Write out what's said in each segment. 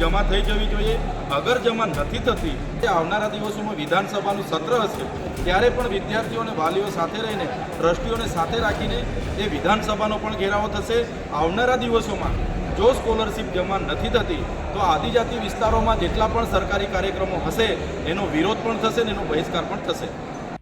જમા થઈ જવી જોઈએ. અગર જમા નથી થતી, તે આવનારા દિવસોમાં વિધાનસભાનું સત્ર હશે, ત્યારે પણ વિદ્યાર્થીઓ અને વાલીઓ સાથે રહીને, ટ્રસ્ટીઓને સાથે રાખીને એ વિધાનસભાનો પણ ઘેરાવો થશે. આવનારા દિવસોમાં જો સ્કોલરશીપ જમા નથી થતી, તો આદિજાતિ વિસ્તારોમાં જેટલા પણ સરકારી કાર્યક્રમો હશે, એનો વિરોધ પણ થશે ને એનો બહિષ્કાર પણ થશે.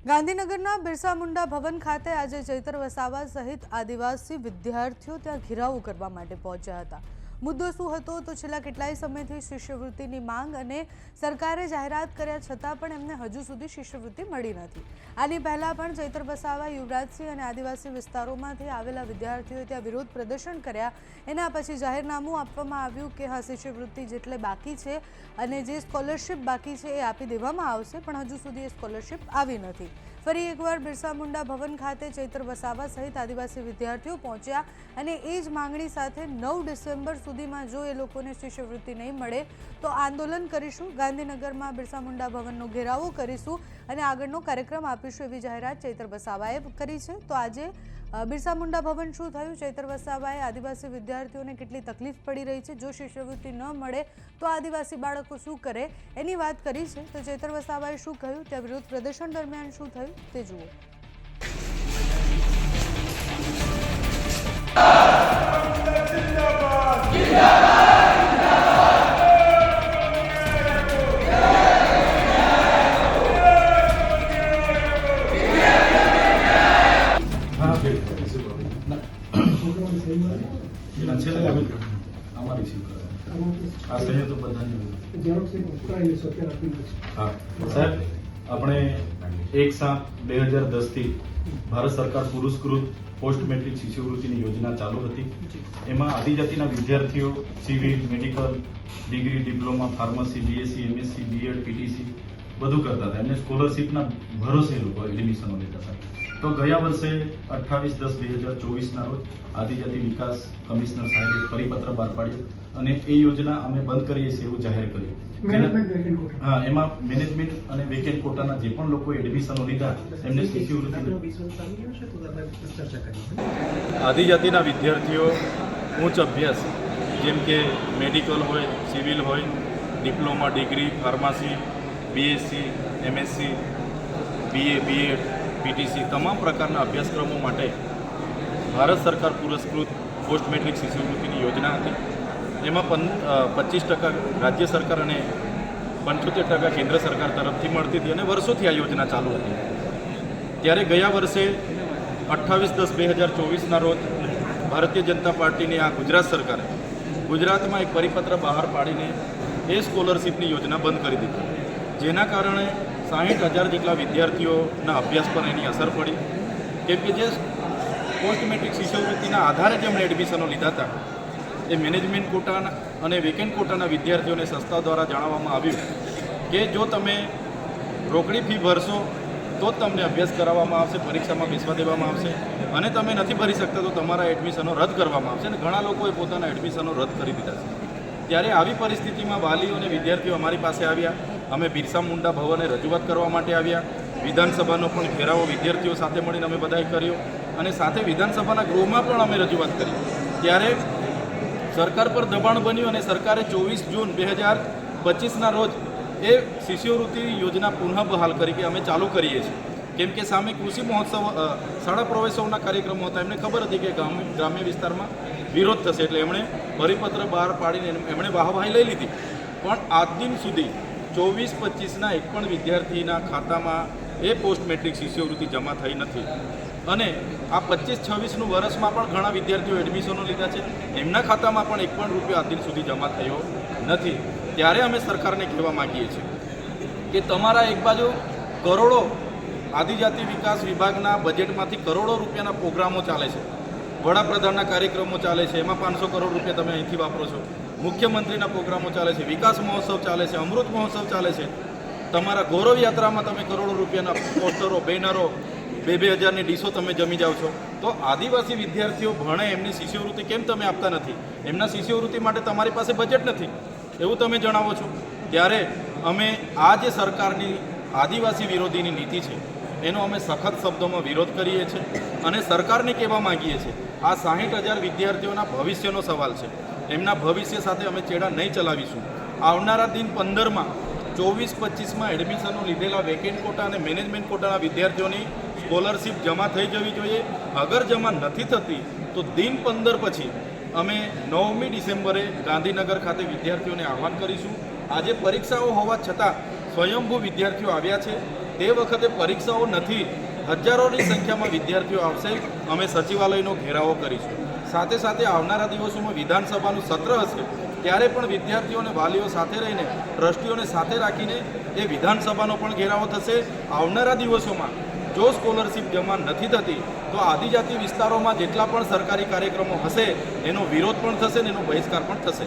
ગાંધીનગરના બિરસા મુંડા ભવન ખાતે આજે ચૈતર વસાવા સહિત આદિવાસી વિદ્યાર્થીઓ ત્યાં ઘેરાવો કરવા માટે પહોંચ્યા હતા. મુદ્દો શું હતો તો છેલ્લા કેટલાય સમયથી શિષ્યવૃત્તિની માંગ અને સરકારે જાહેરાત કર્યા છતાં પણ એમને હજુ સુધી શિષ્યવૃત્તિ મળી નથી. આની પહેલાં પણ ચૈતર વસાવા, યુવરાજસિંહ અને આદિવાસી વિસ્તારોમાંથી આવેલા વિદ્યાર્થીઓએ ત્યાં વિરોધ પ્રદર્શન કર્યા. એના પછી જાહેરનામું આપવામાં આવ્યું કે હા, શિષ્યવૃત્તિ જેટલે બાકી છે અને જે સ્કોલરશિપ બાકી છે એ આપી દેવામાં આવશે, પણ હજુ સુધી એ સ્કોલરશિપ આવી નથી. ફરી એકવાર બિરસા મુંડા ભવન ખાતે ચૈત્ર વસાવા સહિત આદિવાસી વિદ્યાર્થીઓ પહોંચ્યા અને એ જ માંગણી સાથે નવ ડિસેમ્બર સુધીમાં જો એ લોકોને શિષ્યવૃત્તિ નહીં મળે તો આંદોલન કરીશું. ગાંધીનગરમાં બિરસા મુંડા ભવનનો ઘેરાવો કરીશું. અને આગળનો કાર્યક્રમ આપીશું એવી જાહેરાત ચૈતર વસાવાએ કરી છે. તો આજે બિરસા મુંડા ભવન શું થયું? ચૈતર વસાવાએ આદિવાસી વિદ્યાર્થીઓને કેટલી તકલીફ પડી રહી છે? જો શિષ્યવૃત્તિ ન મળે, તો આદિવાસી બાળકો શું કરે? એની વાત કરી છે. તો ચૈતર વસાવાએ શું કહ્યું? ત્યાં વિરોધ પ્રદર્શન દરમિયાન શું થયું? તે જુઓ. અમારી સ્વીકાર આ સહયોગ તો બધાની હા. સાહેબ આપણે એક સાત બે હજાર દસથી ભારત સરકાર પુરસ્કૃત પોસ્ટ મેટ્રિક શિષ્યવૃત્તિની યોજના ચાલુ હતી. એમાં આદિજાતિના વિદ્યાર્થીઓ civil medical degree diploma pharmacy BSc MSc BEd PTC બધું કરતા હતા. એમને સ્કોલરશિપના ભરોસે લોકો એડમિશનો લેતા હતા. તો ગયા વર્ષે અઠ્ઠાવીસ દસ બે હજાર ચોવીસના રોજ આદિજાતિ વિકાસ કમિશનર સાહેબે પરિપત્ર બહાર પાડ્યો અને એ યોજના અમે બંધ કરીએ છીએ એવું જાહેર કર્યું. હા એમાં મેનેજમેન્ટ અને વેકેન્ટ કોટાના જે પણ લોકો એડમિશનો લીધા એમને શિષ્યવૃત્તિ આદિજાતિના વિદ્યાર્થીઓ ઉચ્ચ અભ્યાસ જેમ કે મેડિકલ હોય સિવિલ હોય diploma degree pharmacy BSc MSc BA BEd PTC તમામ પ્રકારના અભ્યાસક્રમો માટે ભારત સરકાર પુરસ્કૃત પોસ્ટ મેટ્રિક શિષ્યવૃત્તિની યોજના હતી. એમાં પં પચીસ ટકા રાજ્ય સરકાર અને પંચોતેર ટકા કેન્દ્ર સરકાર તરફથી મળતી હતી અને વર્ષોથી આ યોજના ચાલુ હતી. ત્યારે ગયા વર્ષે અઠ્ઠાવીસ દસ બે હજાર ચોવીસના રોજ ભારતીય જનતા પાર્ટીની આ ગુજરાત સરકારે ગુજરાતમાં એક પરિપત્ર બહાર પાડીને એ સ્કોલરશિપની યોજના બંધ કરી દીધી. જેના કારણે સાહીઠ હજાર જેટલા વિદ્યાર્થીઓના અભ્યાસ પર એની અસર પડી, કેમ કે જે પોસ્ટ મેટ્રિક શિષ્યવૃત્તિના આધારે જેમણે એડમિશનો લીધા હતા, એ મેનેજમેન્ટ કોટાના અને વેકેન્ટ કોટાના વિદ્યાર્થીઓને સંસ્થા દ્વારા જણાવવામાં આવ્યું કે જો તમે રોકડી ફી ભરશો, તો જ તમને અભ્યાસ કરાવવામાં આવશે, પરીક્ષામાં બેસવા દેવામાં આવશે અને તમે નથી ભરી શકતા, તો તમારા એડમિશનો રદ કરવામાં આવશે અને ઘણા લોકોએ પોતાના એડમિશનો રદ કરી દીધા છે. ત્યારે આવી પરિસ્થિતિમાં વાલીઓ અને વિદ્યાર્થીઓ અમારી પાસે આવ્યા અમે બિરસા મુંડા ભવને રજૂઆત કરવા માટે આવ્યા. વિધાનસભાનો પણ ઘેરાવો વિદ્યાર્થીઓ સાથે મળીને અમે બધાએ કર્યો. અને સાથે વિધાનસભાના ગૃહમાં પણ અમે રજૂઆત કરી. ત્યારે સરકાર પર દબાણ બન્યું અને સરકારે ચોવીસ જૂન બે હજાર પચીસના રોજ એ શિષ્યવૃત્તિ યોજના પુનઃ બહાલ કરી કે અમે ચાલુ કરીએ છીએ. કેમ કે સામે કૃષિ મહોત્સવ શાળા પ્રવેશોના કાર્યક્રમો હતા. એમને ખબર હતી કે ગ્રામ્ય વિસ્તારમાં વિરોધ થશે. એટલે એમણે પરિપત્ર બહાર પાડીને એમ- એમણે વાહવાહી લઈ લીધી. પણ આજ દિન સુધી ચોવીસ, પચીસના એક પણ વિદ્યાર્થીના ખાતામાં એ પોસ્ટ મેટ્રિક શિષ્યવૃત્તિ જમા થઈ નથી. અને આ પચીસ, છવ્વીસનું વર્ષમાં પણ ઘણા વિદ્યાર્થીઓ એડમિશનો લીધા છે. એમના ખાતામાં પણ એક પણ રૂપિયો અત્યાર સુધી જમા થયો નથી. ત્યારે અમે સરકારને કહેવા માગીએ છીએ કે તમારા એક બાજુ કરોડો આદિજાતિ વિકાસ વિભાગના બજેટમાંથી કરોડો રૂપિયાના પ્રોગ્રામો ચાલે છે. વડાપ્રધાનના કાર્યક્રમો ચાલે છે. એમાં પાંચસો કરોડ રૂપિયા તમે અહીંથી વાપરો છો. મુખ્યમંત્રીના પ્રોગ્રામો ચાલે છે, વિકાસ મહોત્સવ ચાલે છે, અમૃત મહોત્સવ ચાલે છે. તમારા ગૌરવ યાત્રામાં તમે કરોડો રૂપિયાના પોસ્ટરો, બેનરો, બે બે હજારની ડીશો તમે જમી જાઓ છો. તો આદિવાસી વિદ્યાર્થીઓ ભણે એમની શિષ્યવૃત્તિ કેમ તમે આપતા નથી? એમના શિષ્યવૃત્તિ માટે તમારી પાસે બજેટ નથી. એવું તમે જણાવો છો? ત્યારે અમે આ જે સરકારની આદિવાસી વિરોધીની નીતિ છે એનો અમે સખત શબ્દોમાં વિરોધ કરીએ છીએ અને સરકારને કહેવા માંગીએ છીએ, આ સાહીઠ હજાર વિદ્યાર્થીઓના ભવિષ્યનો સવાલ છે. એમના ભવિષ્ય સાથે અમે ચેડા નહીં ચલાવીશું. આવનારા દિન પંદરમાં ચોવીસ પચીસમાં એડમિશનો લીધેલા વેકેન્ટ કોટા અને મેનેજમેન્ટ કોટાના વિદ્યાર્થીઓની સ્કોલરશિપ જમા થઈ જવી જોઈએ. અગર જમા નથી થતી, તો દિન પંદર પછી અમે નવમી ડિસેમ્બરે ગાંધીનગર ખાતે વિદ્યાર્થીઓને આહવાન કરીશું. આજે પરીક્ષાઓ હોવા છતાં સ્વયંભૂ વિદ્યાર્થીઓ આવ્યા છે. તે વખતે પરીક્ષાઓ નથી. હજારોની સંખ્યામાં વિદ્યાર્થીઓ આવશે. અમે સચિવાલયનો ઘેરાવો કરીશું. સાથે સાથે આવનારા દિવસોમાં વિધાનસભાનું સત્ર હશે. ત્યારે પણ વિદ્યાર્થીઓ અને વાલીઓ સાથે રહીને, ટ્રસ્ટીઓને સાથે રાખીને એ વિધાનસભાનો પણ ઘેરાવો થશે. આવનારા દિવસોમાં જો સ્કોલરશિપ જમા નથી થતી, તો આદિજાતિ વિસ્તારોમાં જેટલા પણ સરકારી કાર્યક્રમો હશે, એનો વિરોધ પણ થશે ને એનો બહિષ્કાર પણ થશે.